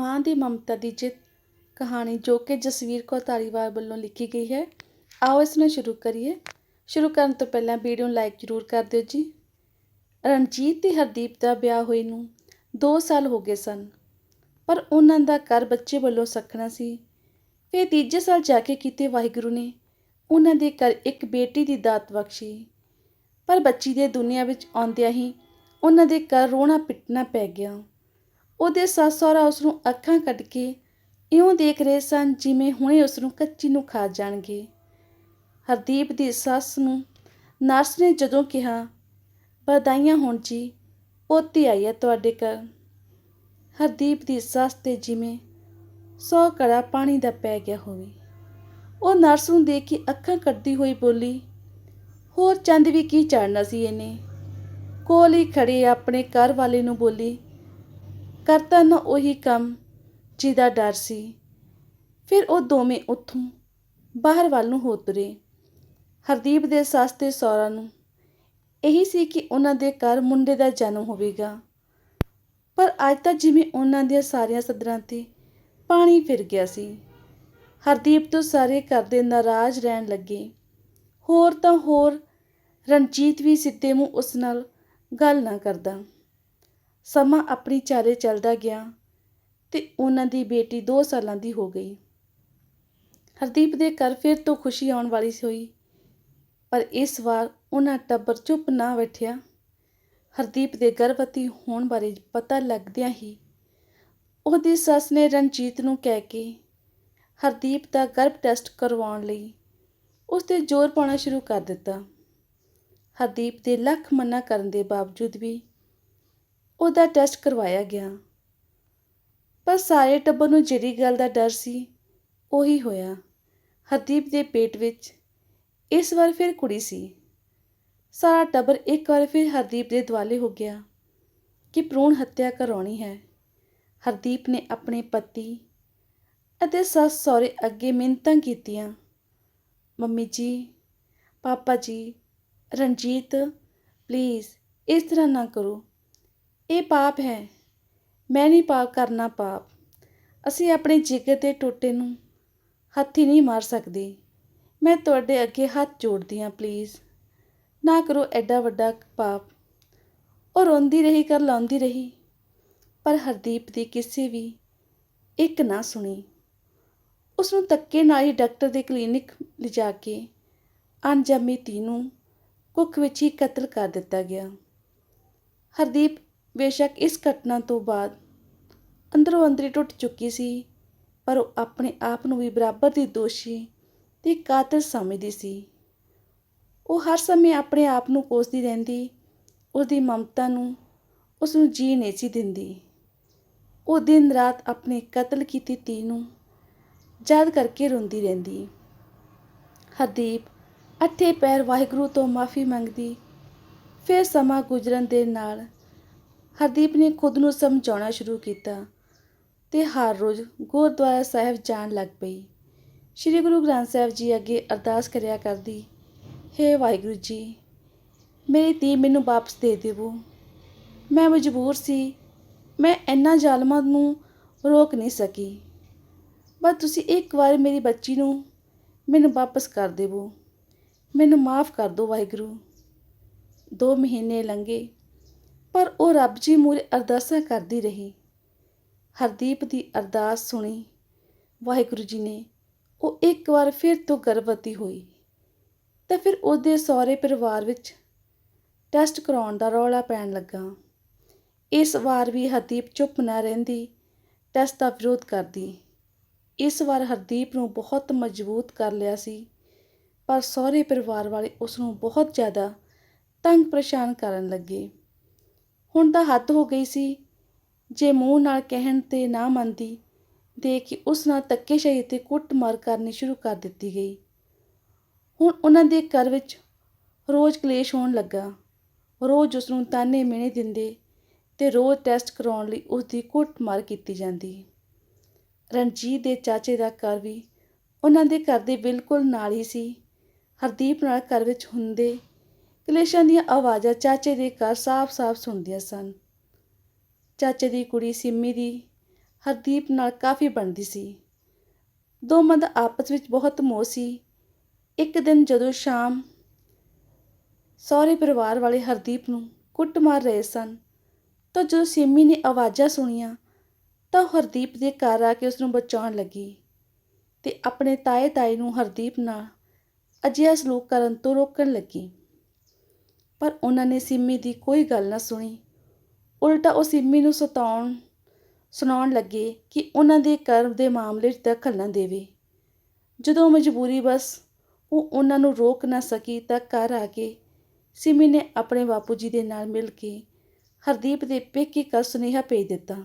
ਮਾਂ ਦੀ ਮਮਤਾ ਦੀ ਜਿੱਤ ਕਹਾਣੀ ਜੋ ਕਿ ਜਸਵੀਰ ਕੌਰ ਧਾਰੀਵਾਲ ਵੱਲੋਂ ਲਿਖੀ ਗਈ ਹੈ। ਆਓ ਇਸ ਨੂੰ ਸ਼ੁਰੂ ਕਰੀਏ। ਸ਼ੁਰੂ ਕਰਨ ਤੋਂ ਪਹਿਲਾਂ ਵੀਡੀਓ ਨੂੰ ਲਾਈਕ ਜ਼ਰੂਰ ਕਰ ਦਿਓ ਜੀ। ਰਣਜੀਤ ਤੇ ਹਰਦੀਪ ਦਾ ਵਿਆਹ ਹੋਏ ਨੂੰ 2 ਸਾਲ ਹੋ ਗਏ ਸਨ, ਪਰ ਉਹਨਾਂ ਦਾ ਘਰ ਬੱਚੇ ਵੱਲੋਂ ਸਖਣਾ ਸੀ। ਫਿਰ ਤੀਜੇ ਸਾਲ ਜਾ ਕੇ ਕੀਤੇ ਵਾਹਿਗੁਰੂ ਨੇ ਉਹਨਾਂ ਦੇ ਘਰ ਇੱਕ ਬੇਟੀ ਦੀ ਦਾਤ ਬਖਸ਼ੀ। ਪਰ ਬੱਚੀ ਦੇ ਦੁਨੀਆ ਵਿੱਚ ਆਉਂਦਿਆਂ ਹੀ ਉਹਨਾਂ ਦੇ ਘਰ ਰੋਣਾ ਪਿੱਟਣਾ ਪੈ ਗਿਆ। ਉਹਦੇ ਸੱਸ ਸਹੁਰਾ ਉਸ ਨੂੰ ਅੱਖਾਂ ਕੱਢ ਕੇ ਇਉਂ ਦੇਖ ਰਹੇ ਸਨ ਜਿਵੇਂ ਹੁਣੇ ਉਸ ਨੂੰ ਕੱਚੀ ਨੂੰ ਖਾ ਜਾਣਗੇ। ਹਰਦੀਪ ਦੀ ਸੱਸ ਨੂੰ ਨਰਸ ਨੇ ਜਦੋਂ ਕਿਹਾ, ਵਧਾਈਆਂ ਹੋਣ ਜੀ, ਪੋਤੀ ਆਈ ਹੈ ਤੁਹਾਡੇ ਘਰ। ਹਰਦੀਪ ਦੀ ਸੱਸ ਤੇ ਜਿਵੇਂ ਸੌ ਕੜਾ ਪਾਣੀ ਦਾ ਪੈ ਗਿਆ ਹੋਵੇ। ਉਹ ਨਰਸ ਨੂੰ ਦੇਖ ਕੇ ਅੱਖਾਂ ਕੱਢਦੀ ਹੋਈ ਬੋਲੀ, ਹੋਰ ਚੰਦ ਵੀ ਕੀ ਚੜਨਾ ਸੀ ਇਹਨੇ? ਕੋਲ ਹੀ ਖੜੇ ਆਪਣੇ ਘਰ ਵਾਲੇ ਨੂੰ ਬੋਲੀ ਕਰਤਾ ਨਾ ਉਹੀ ਕੰਮ ਜਿਹਦਾ ਡਰ ਸੀ। ਫਿਰ ਉਹ ਦੋਵੇਂ ਉੱਥੋਂ ਬਾਹਰ ਵੱਲ ਨੂੰ ਹੋ ਤੁਰੇ। ਹਰਦੀਪ ਦੇ ਸੱਸ ਤੇ ਸਹੁਰਾ ਨੂੰ। ਇਹੀ ਸੀ ਕਿ ਉਹਨਾਂ ਦੇ ਘਰ ਮੁੰਡੇ ਦਾ ਜਨਮ ਹੋਵੇਗਾ। ਪਰ ਅੱਜ ਤਾਂ ਜਿਵੇਂ ਉਹਨਾਂ ਦੀਆਂ ਸਾਰੀਆਂ ਸਦਰਾਂ ਤੇ ਪਾਣੀ ਫਿਰ ਗਿਆ ਸੀ। ਹਰਦੀਪ ਤੋਂ ਸਾਰੇ ਘਰ ਦੇ ਨਾਰਾਜ਼ ਰਹਿਣ ਲੱਗੇ। ਹੋਰ ਤਾਂ ਹੋਰ ਰਣਜੀਤ ਵੀ ਸਿੱਧੇ ਮੂੰਹ ਉਸ ਨਾਲ ਗੱਲ ਨਾ ਕਰਦਾ। ਸਮਾਂ ਆਪਣੀ ਚਾਰੇ ਚੱਲਦਾ ਗਿਆ ਤੇ ਉਹਨਾਂ ਦੀ ਬੇਟੀ 2 ਸਾਲਾਂ ਦੀ ਹੋ ਗਈ। ਹਰਦੀਪ ਦੇ ਘਰ ਫਿਰ ਤੋਂ ਖੁਸ਼ੀ ਆਉਣ ਵਾਲੀ ਹੋਈ, ਪਰ ਇਸ ਵਾਰ ਉਹਨਾਂ ਟੱਬਰ ਚੁੱਪ ਨਾ ਬੈਠਿਆ। ਹਰਦੀਪ ਦੇ ਗਰਭਵਤੀ ਹੋਣ ਬਾਰੇ ਪਤਾ ਲੱਗਦਿਆਂ ਹੀ ਉਹਦੀ ਸੱਸ ਨੇ ਰਣਜੀਤ ਨੂੰ ਕਹਿ ਕੇ ਹਰਦੀਪ ਦਾ ਗਰਭ ਟੈਸਟ ਕਰਵਾਉਣ ਲਈ ਉਸ ਤੇ ਜ਼ੋਰ ਪਾਉਣਾ ਸ਼ੁਰੂ ਕਰ ਦਿੱਤਾ। ਹਰਦੀਪ ਦੇ ਲੱਖ ਮਨਾ ਕਰਨ ਦੇ ਬਾਵਜੂਦ ਵੀ ਉਹਦਾ ਟੈਸਟ ਕਰਵਾਇਆ ਗਿਆ। ਪਰ ਸਾਰੇ ਟੱਬਰ ਨੂੰ ਜਿਹੜੀ ਗੱਲ ਦਾ ਡਰ ਸੀ, ਉਹੀ ਹੋਇਆ। ਹਰਦੀਪ ਦੇ ਪੇਟ ਵਿੱਚ ਇਸ ਵਾਰ ਫਿਰ ਕੁੜੀ ਸੀ। ਸਾਰਾ ਟੱਬਰ ਇੱਕ ਵਾਰ ਫਿਰ ਹਰਦੀਪ ਦੇ ਦੁਆਲੇ ਹੋ ਗਿਆ ਕਿ ਭਰੂਣ ਹੱਤਿਆ ਕਰਾਉਣੀ ਹੈ। ਹਰਦੀਪ ਨੇ ਆਪਣੇ ਪਤੀ ਅਤੇ ਸੱਸ ਸਹੁਰੇ ਅੱਗੇ ਮਿੰਨਤਾਂ ਕੀਤੀਆਂ। ਮੰਮੀ ਜੀ, ਪਾਪਾ ਜੀ, ਰਣਜੀਤ ਪਲੀਜ਼ ਇਸ ਤਰ੍ਹਾਂ ਨਾ ਕਰੋ। ਇਹ ਪਾਪ ਹੈ। ਮੈਂ ਨਹੀਂ ਪਾਪ ਕਰਨਾ ਪਾਪ। ਅਸੀਂ ਆਪਣੇ ਜਿਗਰ ਦੇ ਟੋਟੇ ਨੂੰ ਹੱਥੀ ਨਹੀਂ ਮਾਰ ਸਕਦੇ। ਮੈਂ ਤੁਹਾਡੇ ਅੱਗੇ ਹੱਥ ਜੋੜਦੀ ਹਾਂ ਪਲੀਜ਼ ਨਾ ਕਰੋ ਐਡਾ ਵੱਡਾ ਪਾਪ। ਉਹ ਰੋਂਦੀ ਰਹੀ, ਕਰ ਲਾਉਂਦੀ ਰਹੀ, ਪਰ ਹਰਦੀਪ ਦੀ ਕਿਸੇ ਵੀ ਇੱਕ ਨਾ ਸੁਣੀ। ਉਸ ਨੂੰ ਤੱਕੇ ਨਾਲ ਹੀ ਡਾਕਟਰ ਦੇ ਕਲੀਨਿਕ ਲਿਜਾ ਕੇ ਅਣਜੰਮੀ ਧੀ ਨੂੰ ਕੁੱਖ ਵਿੱਚ ਹੀ ਕਤਲ ਕਰ ਦਿੱਤਾ ਗਿਆ। ਹਰਦੀਪ ਬੇਸ਼ੱਕ ਇਸ ਘਟਨਾ ਤੋਂ ਬਾਅਦ ਅੰਦਰੋਂ ਅੰਦਰੀ ਟੁੱਟ ਚੁੱਕੀ ਸੀ, ਪਰ ਉਹ ਆਪਣੇ ਆਪ ਨੂੰ ਵੀ ਬਰਾਬਰ ਦੀ ਦੋਸ਼ੀ ਤੇ ਕਾਤਲ ਸਮਝਦੀ ਸੀ। ਉਹ ਹਰ ਸਮੇਂ ਆਪਣੇ ਆਪ ਨੂੰ ਕੋਸਦੀ ਰਹਿੰਦੀ ਉਹਦੀ ਮਮਤਾ ਨੂੰ ਉਸ ਨੂੰ ਜੀ ਨਹੀਂ ਸੀ ਦਿੰਦੀ। ਉਹ ਦਿਨ ਰਾਤ ਆਪਣੇ ਕਤਲ ਕੀਤੀ ਧੀ ਨੂੰ ਯਾਦ ਕਰਕੇ ਰੋਂਦੀ ਰਹਿੰਦੀ। ਹਰਦੀਪ ਅੱਠੇ ਪੈਰ ਵਾਹਿਗੁਰੂ ਤੋਂ ਮਾਫੀ ਮੰਗਦੀ, ਫਿਰ ਸਮਾਂ ਗੁਜ਼ਰਨ ਦੇ ਨਾਲ ਹਰਦੀਪ ਨੇ ਖੁਦ ਨੂੰ ਸਮਝਾਉਣਾ ਸ਼ੁਰੂ ਕੀਤਾ ਤੇ ਹਰ ਰੋਜ਼ ਗੁਰਦੁਆਰਾ ਸਾਹਿਬ ਜਾਣ ਲੱਗ ਪਈ। ਸ੍ਰੀ ਗੁਰੂ ਗ੍ਰੰਥ ਸਾਹਿਬ ਜੀ ਅੱਗੇ ਅਰਦਾਸ ਕਰਿਆ ਕਰਦੀ, ਹੇ ਵਾਹਿਗੁਰੂ ਜੀ, ਮੇਰੀ ਧੀ ਮੈਨੂੰ ਵਾਪਸ ਦੇ ਦੇਵੋ। ਮੈਂ ਮਜਬੂਰ ਸੀ, ਮੈਂ ਇੰਨਾ ਜ਼ਾਲਮਾਂ ਨੂੰ ਰੋਕ ਨਹੀਂ ਸਕੀ। ਬਸ ਤੁਸੀਂ ਇੱਕ ਵਾਰ ਮੇਰੀ ਬੱਚੀ ਨੂੰ ਮੈਨੂੰ ਵਾਪਸ ਕਰ ਦੇਵੋ। ਮੈਨੂੰ ਮਾਫ ਕਰ ਦਿਓ ਵਾਹਿਗੁਰੂ। ਦੋ ਮਹੀਨੇ ਲੰਘੇ। ਪਰ ਉਹ ਰੱਬ ਜੀ ਮੂਰੇ ਅਰਦਾਸਾਂ ਕਰਦੀ ਰਹੀ। ਹਰਦੀਪ ਦੀ ਅਰਦਾਸ ਸੁਣੀ। ਵਾਹਿਗੁਰੂ ਜੀ ਨੇ ਉਹ ਇੱਕ ਵਾਰ ਫਿਰ ਤੋਂ ਗਰਭਵਤੀ ਹੋਈ। ਤਾਂ ਫਿਰ ਉਹਦੇ ਸਹੁਰੇ ਪਰਿਵਾਰ ਵਿੱਚ ਟੈਸਟ ਕਰਾਉਣ ਦਾ ਰੌਲਾ ਪੈਣ ਲੱਗਾ। ਇਸ ਵਾਰ ਵੀ ਹਰਦੀਪ ਚੁੱਪ ਨਾ ਰਹਿੰਦੀ, ਟੈਸਟ ਦਾ ਵਿਰੋਧ ਕਰਦੀ। ਇਸ ਵਾਰ ਹਰਦੀਪ ਨੂੰ ਬਹੁਤ ਮਜ਼ਬੂਤ ਕਰ ਲਿਆ ਸੀ, ਪਰ ਸਹੁਰੇ ਪਰਿਵਾਰ ਵਾਲੇ ਉਸ ਨੂੰ ਬਹੁਤ ਜ਼ਿਆਦਾ ਤੰਗ ਪਰੇਸ਼ਾਨ ਕਰਨ ਲੱਗੇ। ਹੁਣ ਤਾਂ ਹੱਦ ਹੋ ਗਈ ਸੀ। ਜੇ ਮੂੰਹ ਨਾਲ ਕਹਿਣ ਤੇ ਨਾ ਮੰਨਦੀ, ਦੇ ਕਿ ਉਸ ਨਾਲ ਧੱਕੇਸ਼ਾਹੀ ਤੇ ਕੁੱਟਮਾਰ ਕਰਨੀ ਸ਼ੁਰੂ ਕਰ ਦਿੱਤੀ ਗਈ। ਹੁਣ ਉਹਨਾਂ ਦੇ ਘਰ ਵਿੱਚ ਰੋਜ਼ ਕਲੇਸ਼ ਹੋਣ ਲੱਗਾ। ਰੋਜ਼ ਉਸ ਨੂੰ ਤਾਨੇ ਮਿਹਣੇ ਦਿੰਦੇ ਤੇ ਰੋਜ਼ ਟੈਸਟ ਕਰਾਉਣ ਲਈ ਉਸ ਦੀ ਕੁੱਟਮਾਰ ਕੀਤੀ ਜਾਂਦੀ। ਰਣਜੀਤ ਦੇ ਚਾਚੇ ਦਾ ਘਰ ਵੀ ਉਹਨਾਂ ਦੇ ਘਰ ਦੇ ਬਿਲਕੁਲ ਨਾਲ ਹੀ ਸੀ। ਹਰਦੀਪ ਨਾਲ ਘਰ ਵਿੱਚ ਹੁੰਦੇ ਕਲੇਸ਼ਾਂ ਦੀਆਂ ਆਵਾਜ਼ਾਂ ਚਾਚੇ ਦੇ ਘਰ ਸਾਫ਼-ਸਾਫ਼ ਸੁਣਦੀਆਂ ਸਨ। ਚਾਚੇ ਦੀ ਕੁੜੀ ਸਿੰਮੀ ਦੀ ਹਰਦੀਪ ਨਾਲ ਕਾਫੀ ਬਣਦੀ ਸੀ। ਦੋਵਾਂ ਦਾ ਆਪਸ ਵਿੱਚ ਬਹੁਤ ਮੋਹ ਸੀ। ਇੱਕ ਦਿਨ ਜਦੋਂ ਸ਼ਾਮ ਸਹੁਰੇ ਪਰਿਵਾਰ ਵਾਲੇ ਹਰਦੀਪ ਨੂੰ ਕੁੱਟ ਮਾਰ ਰਹੇ ਸਨ, ਤਾਂ ਜਦੋਂ ਸਿੰਮੀ ਨੇ ਆਵਾਜ਼ਾਂ ਸੁਣੀਆਂ, ਤਾਂ ਉਹ ਹਰਦੀਪ ਦੇ ਘਰ ਆ ਕੇ ਉਸ ਨੂੰ ਬਚਾਉਣ ਲੱਗੀ ਤੇ ਆਪਣੇ ਤਾਏ ਤਾਏ ਨੂੰ ਹਰਦੀਪ ਨਾਲ ਅਜਿਹਾ ਸਲੂਕ ਕਰਨ ਤੋਂ ਰੋਕਣ ਲੱਗੀ। ਪਰ ਉਹਨਾਂ ਨੇ ਸਿੰਮੀ ਦੀ ਕੋਈ ਗੱਲ ਨਾ ਸੁਣੀ। ਉਲਟਾ ਉਹ ਸਿੰਮੀ ਨੂੰ ਸਤਾਉਣ, ਸੁਣਾਉਣ ਲੱਗੇ ਕਿ ਉਹਨਾਂ ਦੇ ਕਰਮ ਦੇ ਮਾਮਲੇ 'ਚ ਦਖਲ ਨਾ ਦੇਵੇ। ਜਦੋਂ ਮਜਬੂਰੀ ਬਸ ਉਹ ਉਹਨਾਂ ਨੂੰ ਰੋਕ ਨਾ ਸਕੀ ਤਾਂ ਘਰ ਆ ਕੇ ਸਿਮੀ ਨੇ ਆਪਣੇ ਬਾਪੂ ਜੀ ਦੇ ਨਾਲ ਮਿਲ ਕੇ ਹਰਦੀਪ ਦੇ ਪੇਕੇ ਕਾ ਸੁਨੇਹਾ ਭੇਜ ਦਿੱਤਾ।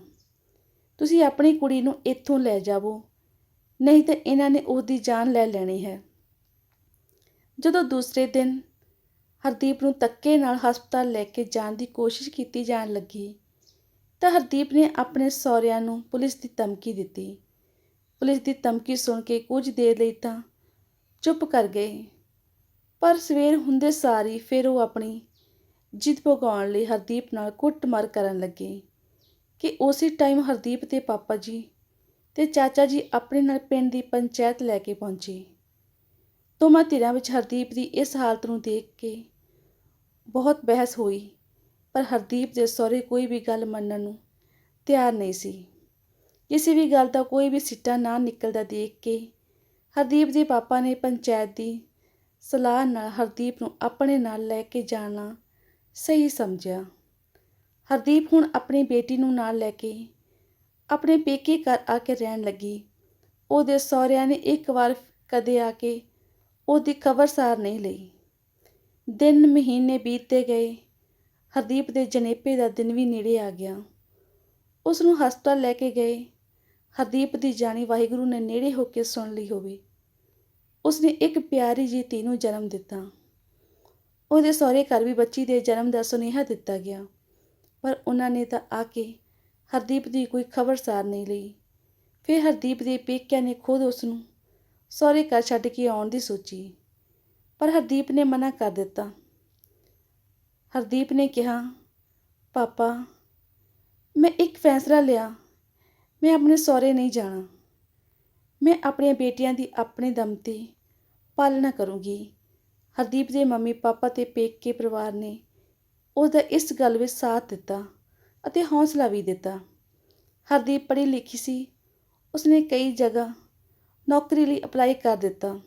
ਤੁਸੀਂ ਆਪਣੀ ਕੁੜੀ ਨੂੰ ਇੱਥੋਂ ਲੈ ਜਾਵੋ, ਨਹੀਂ ਤਾਂ ਇਹਨਾਂ ਨੇ ਉਹਦੀ ਜਾਨ ਲੈ ਲੈਣੀ ਹੈ। ਜਦੋਂ ਦੂਸਰੇ ਦਿਨ ਹਰਦੀਪ ਨੂੰ ਤੱਕੇ ਨਾਲ ਹਸਪਤਾਲ ਲੈ ਕੇ ਜਾਣ ਦੀ ਕੋਸ਼ਿਸ਼ ਕੀਤੀ ਜਾਣ ਲੱਗੀ। ਤਾਂ ਹਰਦੀਪ ਨੇ ਆਪਣੇ ਸਹੁਰਿਆਂ ਨੂੰ ਪੁਲਿਸ ਦੀ ਧਮਕੀ ਦਿੱਤੀ। ਪੁਲਿਸ ਦੀ ਧਮਕੀ ਸੁਣ ਕੇ ਕੁਝ ਦੇਰ ਲਈ ਤਾਂ ਚੁੱਪ ਕਰ ਗਏ। ਪਰ ਸਵੇਰ ਹੁੰਦੇ ਸਾਰੀ ਫਿਰ ਉਹ ਆਪਣੀ ਜਿੱਦ ਭਗਾਉਣ ਲਈ ਹਰਦੀਪ ਨਾਲ ਕੁੱਟਮਾਰ ਕਰਨ ਲੱਗੇ ਕਿ ਉਸੇ ਟਾਈਮ ਹਰਦੀਪ ਦੇ ਪਾਪਾ ਜੀ ਤੇ ਚਾਚਾ ਜੀ ਆਪਣੇ ਨਾਲ ਪਿੰਡ ਦੀ ਪੰਚਾਇਤ ਲੈ ਕੇ ਪਹੁੰਚੇ। ਦੋਵਾਂ ਧਿਰਾਂ ਵਿੱਚ ਹਰਦੀਪ ਦੀ ਇਸ ਹਾਲਤ ਨੂੰ ਦੇਖ ਕੇ ਬਹੁਤ ਬਹਿਸ ਹੋਈ, ਪਰ ਹਰਦੀਪ ਦੇ ਸਹੁਰੇ ਕੋਈ ਵੀ ਗੱਲ ਮੰਨਣ ਨੂੰ ਤਿਆਰ ਨਹੀਂ ਸੀ। ਕਿਸੇ ਵੀ ਗੱਲ ਦਾ ਕੋਈ ਵੀ ਸਿੱਟਾ ਨਾ ਨਿਕਲਦਾ ਦੇਖ ਕੇ ਹਰਦੀਪ ਦੇ ਪਾਪਾ ਨੇ ਪੰਚਾਇਤ ਦੀ ਸਲਾਹ ਨਾਲ ਹਰਦੀਪ ਨੂੰ ਆਪਣੇ ਨਾਲ ਲੈ ਕੇ ਜਾਣਾ ਸਹੀ ਸਮਝਿਆ। ਹਰਦੀਪ ਹੁਣ ਆਪਣੀ ਬੇਟੀ ਨੂੰ ਨਾਲ ਲੈ ਕੇ ਆਪਣੇ ਪੇਕੇ ਘਰ ਆ ਕੇ ਰਹਿਣ ਲੱਗੀ। ਉਹਦੇ ਸਹੁਰਿਆਂ ਨੇ ਇੱਕ ਵਾਰ ਕਦੇ ਆ ਕੇ ਉਹਦੀ ਖਬਰਸਾਰ ਨਹੀਂ ਲਈ। ਦਿਨ ਮਹੀਨੇ ਬੀਤਦੇ ਗਏ। ਹਰਦੀਪ ਦੇ ਜਨੇਪੇ ਦਾ ਦਿਨ ਵੀ ਨੇੜੇ ਆ ਗਿਆ। ਉਸ ਨੂੰ ਹਸਪਤਾਲ ਲੈ ਕੇ ਗਏ। ਹਰਦੀਪ ਦੀ ਜਾਣੀ ਵਾਹਿਗੁਰੂ ਨੇ ਨੇੜੇ ਹੋ ਕੇ ਸੁਣ ਲਈ ਹੋਵੇ। ਉਸਨੇ ਇੱਕ ਪਿਆਰੀ ਜੀ ਧੀ ਨੂੰ ਜਨਮ ਦਿੱਤਾ। ਉਹਦੇ ਸਹੁਰੇ ਘਰ ਵੀ ਬੱਚੀ ਦੇ ਜਨਮ ਦਾ ਸੁਨੇਹਾ ਦਿੱਤਾ ਗਿਆ। ਪਰ ਉਹਨਾਂ ਨੇ ਤਾਂ ਆ ਕੇ ਹਰਦੀਪ ਦੀ ਕੋਈ ਖਬਰਸਾਰ ਨਹੀਂ ਲਈ। ਫਿਰ ਹਰਦੀਪ ਦੇ ਪੇਕਿਆਂ ਨੇ ਖੁਦ ਉਸ ਨੂੰ ਸਹੁਰੇ ਘਰ ਛੱਡ ਕੇ ਆਉਣ ਦੀ ਸੋਚੀ। ਪਰ ਹਰਦੀਪ ਨੇ ਮਨਾ ਕਰ ਦਿੱਤਾ। ਹਰਦੀਪ ਨੇ ਕਿਹਾ, ਪਾਪਾ, ਮੈਂ ਇੱਕ ਫੈਸਲਾ ਲਿਆ। ਮੈਂ ਆਪਣੇ ਸਹੁਰੇ ਨਹੀਂ ਜਾਣਾ। ਮੈਂ ਆਪਣੀਆਂ ਬੇਟੀਆਂ ਦੀ ਆਪਣੇ ਦਮ ਤੇ ਪਾਲਣਾ ਕਰੂੰਗੀ। ਹਰਦੀਪ ਦੇ ਮੰਮੀ ਪਾਪਾ ਤੇ ਪੇਕੇ ਪਰਿਵਾਰ ਨੇ ਉਹਦਾ ਇਸ ਗੱਲ ਵਿੱਚ ਸਾਥ ਦਿੱਤਾ ਅਤੇ ਹੌਸਲਾ ਵੀ ਦਿੱਤਾ। ਹਰਦੀਪ ਪੜ੍ਹੀ ਲਿਖੀ ਸੀ। ਉਸਨੇ ਕਈ ਜਗ੍ਹਾ ਨੌਕਰੀ ਲਈ ਅਪਲਾਈ ਕਰ ਦਿੱਤਾ।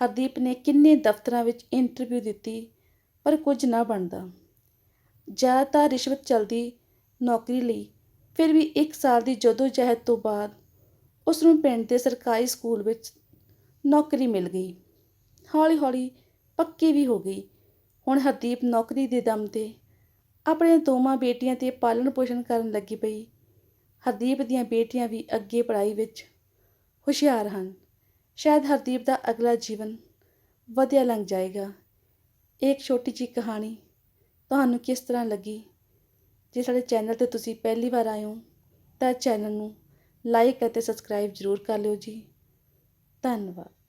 ਹਰਦੀਪ ਨੇ ਕਿੰਨੇ ਦਫ਼ਤਰਾਂ ਵਿੱਚ ਇੰਟਰਵਿਊ ਦਿੱਤੀ, ਪਰ ਕੁਝ ਨਾ ਬਣਦਾ। ਜ਼ਿਆਦਾਤਰ ਰਿਸ਼ਵਤ ਚਲਦੀ ਨੌਕਰੀ ਲਈ, ਫਿਰ ਵੀ 1 ਸਾਲ ਦੀ ਜਦੋਜਹਿਦ ਤੋਂ ਬਾਅਦ ਉਸ ਨੂੰ ਪਿੰਡ ਦੇ ਸਰਕਾਰੀ ਸਕੂਲ ਵਿੱਚ ਨੌਕਰੀ ਮਿਲ ਗਈ। ਹੌਲੀ-ਹੌਲੀ ਪੱਕੀ ਵੀ ਹੋ ਗਈ। ਹੁਣ ਹਰਦੀਪ ਨੌਕਰੀ ਦੇ ਦਮ ਤੇ ਆਪਣੇ ਦੋਵਾਂ ਬੇਟੀਆਂ ਤੇ ਪਾਲਣ ਪੋਸ਼ਣ ਕਰਨ ਲੱਗੀ ਪਈ। ਹਰਦੀਪ ਦੀਆਂ ਬੇਟੀਆਂ ਵੀ ਅੱਗੇ ਪੜ੍ਹਾਈ ਵਿੱਚ ਹੁਸ਼ਿਆਰ ਹਨ। ਸ਼ਾਇਦ ਹਰਦੀਪ ਦਾ ਅਗਲਾ ਜੀਵਨ ਵਧੀਆ ਲੰਘ ਜਾਏਗਾ। ਇਹ ਇੱਕ ਛੋਟੀ ਜਿਹੀ ਕਹਾਣੀ ਤੁਹਾਨੂੰ ਕਿਸ ਤਰ੍ਹਾਂ ਲੱਗੀ? ਜੇ ਸਾਡੇ ਚੈਨਲ ਤੇ ਤੁਸੀਂ ਪਹਿਲੀ ਵਾਰ ਆਏ ਹੋ, ਤਾਂ ਚੈਨਲ ਨੂੰ ਲਾਈਕ ਅਤੇ ਸਬਸਕ੍ਰਾਈਬ ਜ਼ਰੂਰ ਕਰ ਲਿਓ ਜੀ। ਧੰਨਵਾਦ।